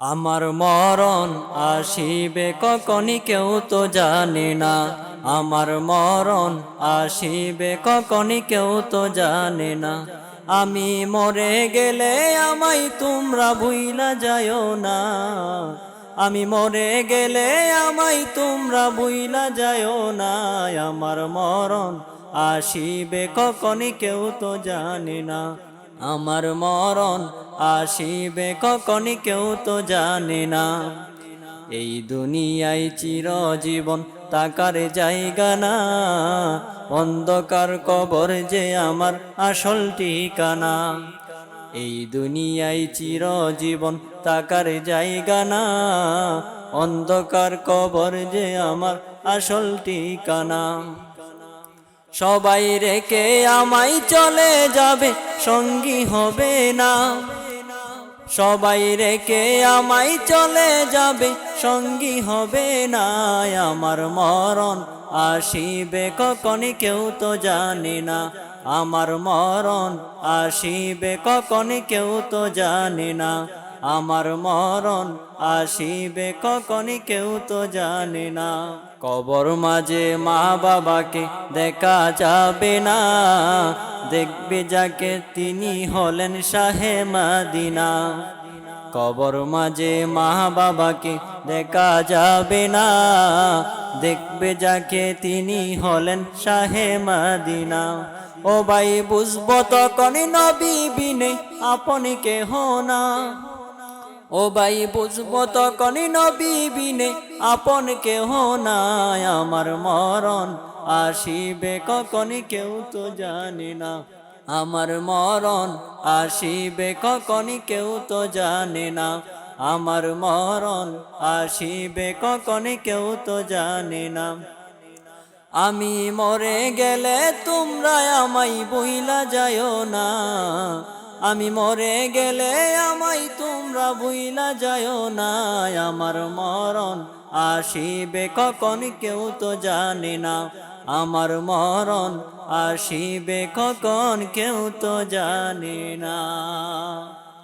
আমার মরণ আসিবে কখনই কেউ তো জানে না। আমার মরণ আসিবে কখনই কেউ তো জানে না। আমি মরে গেলে আমায় তোমরা ভুইলা যায়ও না। আমি মরে গেলে আমায় তোমরা ভুইলা যায়ও না। আমার মরণ আসিবে কখনই কেউ তো জানে না। আমার মরণ আসিবে কখনই কেউ তো জানে না। এই দুনিয়ায় চিরজীবন তাকার জায়গা না। অন্ধকার কবর যে আমার আসল ঠিকানা। এই দুনিয়ায় চিরজীবন তাকার জায়গা না। অন্ধকার কবর যে আমার আসল ঠিকানা। সবাই রেখে আমায় চলে যাবে, সঙ্গী হবে না। সবাই রেখে আমায় চলে যাবে, সঙ্গী হবে না। আমার মরণ আসিবে কখনই কেউ তো জানে না। আমার মরণ আসিবে কখনই কেউ তো জানে না। আমার মরণ আসিবে কখনই কেউ তো জানে না। কবর মাঝে মা বাবাকে দেখা যাবে না। দেখবে যাকে তিনি হলেন শাহে মাদিনা। কবর মাঝে মা বাবাকে দেখা যাবে না। দেখবে যাকে তিনি হলেন শাহে মাদিনা। ও ভাই, বুঝব তখনই নবী বিনে আপনি কেহ না। ও ভাই, বুঝব তখনই নবী বিনে আপন কেহ নাই, আমার মরণ আসিবে কখনই কেউ তো জানে না। আমার মরণ আসিবে কখনই কেউ তো জানে না। আমার মরণ আসিবে কখনই কেউ তো জানে না। আমি মরে গেলে তোমরা আমায় বইলা যায়ও না। আমি মরে গেলে আমায় তোমরা বুইলা যায় না। আমার মরণ আসিবে কখন কেউ তো জানে না। আমার মরণ আসিবে কখন কেউ তো জানে না।